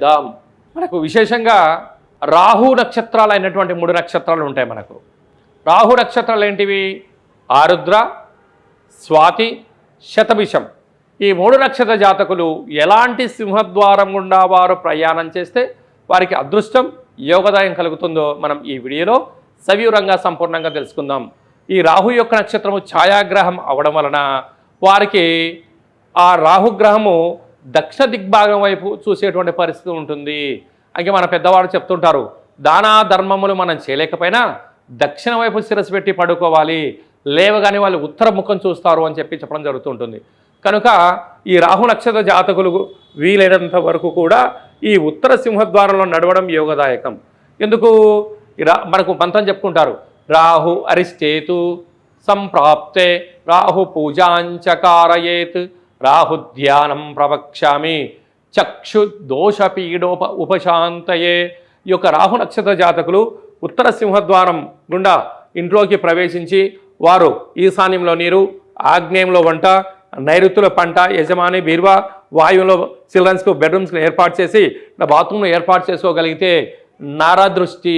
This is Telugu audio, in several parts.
దాం. మనకు విశేషంగా రాహు నక్షత్రాలు అయినటువంటి మూడు నక్షత్రాలు ఉంటాయి మనకు. రాహు నక్షత్రాలు ఏంటివి? ఆరుద్ర స్వాతి శతభిషం. ఈ మూడు నక్షత్ర జాతకులు ఎలాంటి సింహద్వారం గుండా వారు ప్రయాణం చేస్తే వారికి అదృష్టం యోగదాయం కలుగుతుందో మనం ఈ వీడియోలో సవివరంగా సంపూర్ణంగా తెలుసుకుందాం. ఈ రాహు యొక్క నక్షత్రము ఛాయాగ్రహం అవడం వలన వారికి ఆ రాహుగ్రహము దక్ష దిగ్భాగం వైపు చూసేటువంటి పరిస్థితి ఉంటుంది. అందుకే మన పెద్దవాళ్ళు చెప్తుంటారు దానా ధర్మములు మనం చేయలేకపోయినా దక్షిణ వైపు శిరస్సు పెట్టి పడుకోవాలి. లేవగానే వాళ్ళు ఉత్తర ముఖం చూస్తారు అని చెప్పి చెప్పడం జరుగుతుంటుంది. కనుక ఈ రాహు నక్షత్ర జాతకులు వీలైనంత వరకు కూడా ఈ ఉత్తర సింహద్వారంలో నడవడం యోగదాయకం. ఎందుకు? మనకు మంత్రం చెప్పుకుంటారు రాహు అరిష్టేతు సంప్రాప్తే రాహు పూజాంచకారయేత్ రాహుధ్యానం ప్రవక్ష్యామి. చక్షు దోషపీడోప ఉపశాంతయే. ఈ యొక్క రాహు నక్షత్ర జాతకులు ఉత్తర సింహద్వారం గుండా ఇంట్లోకి ప్రవేశించి వారు ఈశాన్యంలో నీరు ఆగ్నేయంలో వంట నైరుతుల పంట యజమాని బీరువా వాయువులో చిల్డ్రన్స్కు బెడ్రూమ్స్ని ఏర్పాటు చేసి బాత్రూమ్ను ఏర్పాటు చేసుకోగలిగితే నారదృష్టి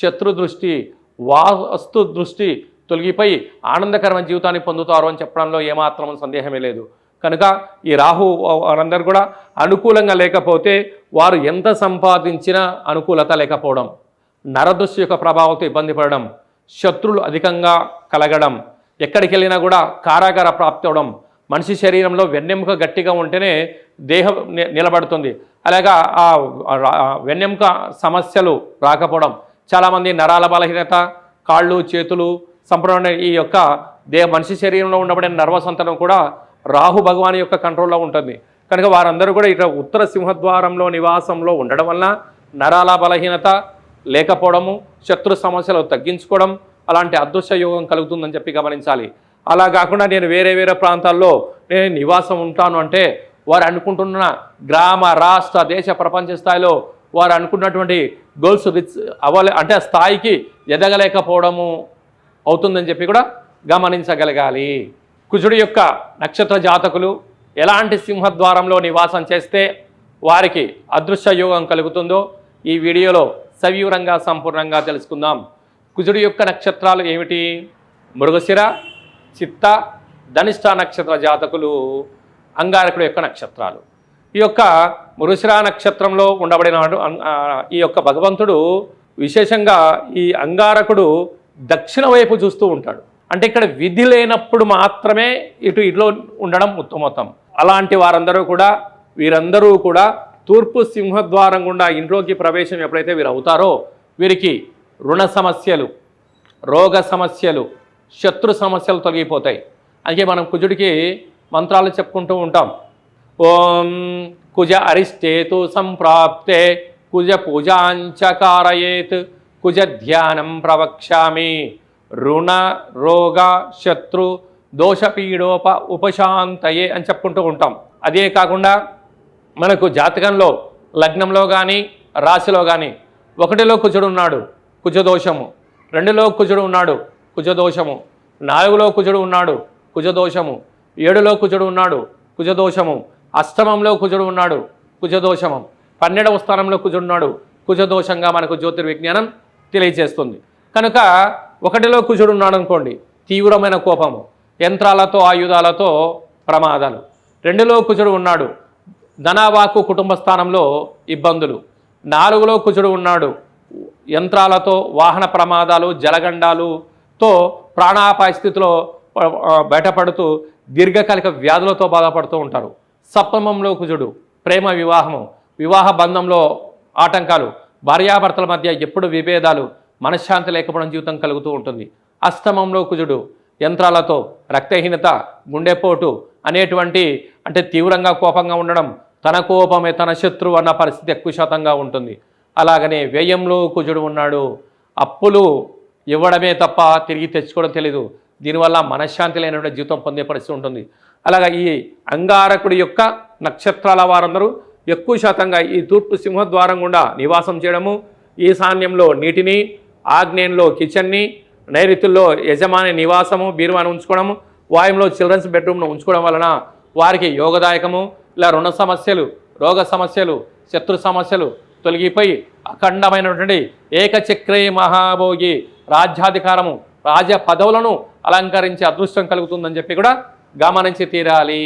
శత్రు దృష్టి వాస్తు దృష్టి తొలగిపోయి ఆనందకరమైన జీవితాన్ని పొందుతారు అని చెప్పడంలో ఏమాత్రం సందేహమే లేదు. కనుక ఈ రాహు వారందరూ కూడా అనుకూలంగా లేకపోతే వారు ఎంత సంపాదించినా అనుకూలత లేకపోవడం నరదృష్టి యొక్క ప్రభావంతో ఇబ్బంది పడడం శత్రులు అధికంగా కలగడం ఎక్కడికి వెళ్ళినా కూడా కారాగార ప్రాప్తి అవడం మనిషి శరీరంలో వెన్నెముక గట్టిగా ఉంటేనే దేహం ని- నిలబడుతుంది. అలాగా ఆ వెన్నెముక సమస్యలు రాకపోవడం చాలామంది నరాల బలహీనత కాళ్ళు చేతులు సంపూర్ణ ఈ యొక్క దేహ మనిషి శరీరంలో ఉండబడిన నర్వసంతనం కూడా రాహు భగవాన్ యొక్క కంట్రోల్లో ఉంటుంది. కనుక వారందరూ కూడా ఇట్లా ఉత్తర సింహద్వారంలో నివాసంలో ఉండడం వలన నరాల బలహీనత లేకపోవడము శత్రు సమస్యలు తగ్గించుకోవడం అలాంటి అదృశ్య యోగం కలుగుతుందని చెప్పి గమనించాలి. అలా కాకుండా నేను వేరే వేరే ప్రాంతాల్లో నేను నివాసం ఉంటాను అంటే వారు అనుకుంటున్న గ్రామ రాష్ట్ర దేశ ప్రపంచ స్థాయిలో వారు అనుకున్నటువంటి గోల్స్ రిచ్ అవ్వలే అంటే స్థాయికి ఎదగలేకపోవడము అవుతుందని చెప్పి కూడా గమనించగలగాలి. కుజుడి యొక్క నక్షత్ర జాతకులు ఎలాంటి సింహద్వారంలో నివాసం చేస్తే వారికి అదృశ్య యోగం కలుగుతుందో ఈ వీడియోలో సవివరంగా సంపూర్ణంగా తెలుసుకుందాం. కుజుడి యొక్క నక్షత్రాలు ఏమిటి? మృగశిర చిత్త ధనిష్ట నక్షత్ర జాతకులు అంగారకుడు యొక్క నక్షత్రాలు. ఈ యొక్క మృగశిర నక్షత్రంలో ఉండబడిన ఈ యొక్క భగవంతుడు విశేషంగా ఈ అంగారకుడు దక్షిణ వైపు చూస్తూ ఉంటాడు. అంటే ఇక్కడ విధి లేనప్పుడు మాత్రమే ఇటు ఇట్లో ఉండడం ఉత్తమోత్తం. అలాంటి వారందరూ కూడా వీరందరూ కూడా తూర్పు సింహద్వారం గుండా ఇంట్లోకి ప్రవేశం ఎప్పుడైతే వీరు అవుతారో వీరికి రుణ సమస్యలు రోగ సమస్యలు శత్రు సమస్యలు తొలగిపోతాయి. అందుకే మనం కుజుడికి మంత్రాలు చెప్పుకుంటూ ఉంటాం. ఓం కుజ అరిష్టేతు సంప్రాప్తే కుజ పూజాంచకారయేత్ కుజ ధ్యానం ప్రవక్ష్యామి. రుణ రోగ శత్రు దోషపీడోప ఉపశాంతయే అని చెప్పుకుంటూ ఉంటాం. అదే కాకుండా మనకు జాతకంలో లగ్నంలో కానీ రాశిలో కానీ ఒకటిలో కుజుడు ఉన్నాడు కుజదోషము. రెండులో కుజుడు ఉన్నాడు కుజదోషము. నాలుగులో కుజుడు ఉన్నాడు కుజదోషము. ఏడులో కుజుడు ఉన్నాడు కుజదోషము. అష్టమంలో కుజుడు ఉన్నాడు కుజదోషము. పన్నెండవ స్థానంలో కుజుడు ఉన్నాడు కుజదోషంగా మనకు జ్యోతిర్విజ్ఞానం తెలియజేస్తుంది. కనుక ఒకటిలో కుజుడు ఉన్నాడు అనుకోండి తీవ్రమైన కోపము యంత్రాలతో ఆయుధాలతో ప్రమాదాలు. రెండులో కుజుడు ఉన్నాడు ధనావాకు కుటుంబ స్థానంలో ఇబ్బందులు. నాలుగులో కుజుడు ఉన్నాడు యంత్రాలతో వాహన ప్రమాదాలు జలగండాలుతో ప్రాణాపాయ స్థితిలో బయటపడుతూ దీర్ఘకాలిక వ్యాధులతో బాధపడుతూ ఉంటారు. సప్తమంలో కుజుడు ప్రేమ వివాహము వివాహ బంధంలో ఆటంకాలు భార్యాభర్తల మధ్య ఎప్పుడు విభేదాలు మనశ్శాంతి లేకపోవడం జీవితం కలుగుతూ ఉంటుంది. అస్తమంలో కుజుడు యంత్రాలతో రక్తహీనత గుండెపోటు అనేటువంటి అంటే తీవ్రంగా కోపంగా ఉండడం తన కోపమే తన శత్రువు అన్న పరిస్థితి ఎక్కువ శాతంగా ఉంటుంది. అలాగనే వ్యయంలో కుజుడు ఉన్నాడు. అప్పులు ఇవ్వడమే తప్ప తిరిగి తెచ్చుకోవడం తెలీదు. దీనివల్ల మనశ్శాంతి లేనటువంటి జీవితం పొందే పరిస్థితి ఉంటుంది. అలాగా ఈ అంగారకుడి యొక్క నక్షత్రాల వారందరూ ఎక్కువ శాతంగా ఈ తూర్పు సింహద్వారం గుండా నివాసం చేయడము ఈశాన్యంలో నీటిని ఆగ్నేయంలో కిచెన్ని నైరుతుల్లో యజమాని నివాసము బీరువాని ఉంచుకోవడము వాయుంలో చిల్డ్రన్స్ బెడ్రూమ్ను ఉంచుకోవడం వలన వారికి యోగదాయకము ఇలా రుణ సమస్యలు రోగ సమస్యలు శత్రు సమస్యలు తొలగిపోయి అఖండమైనటువంటి ఏకచక్రే మహాభోగి రాజ్యాధికారము రాజ పదవులను అలంకరించే అదృష్టం కలుగుతుందని చెప్పి కూడా గమనించి తీరాలి.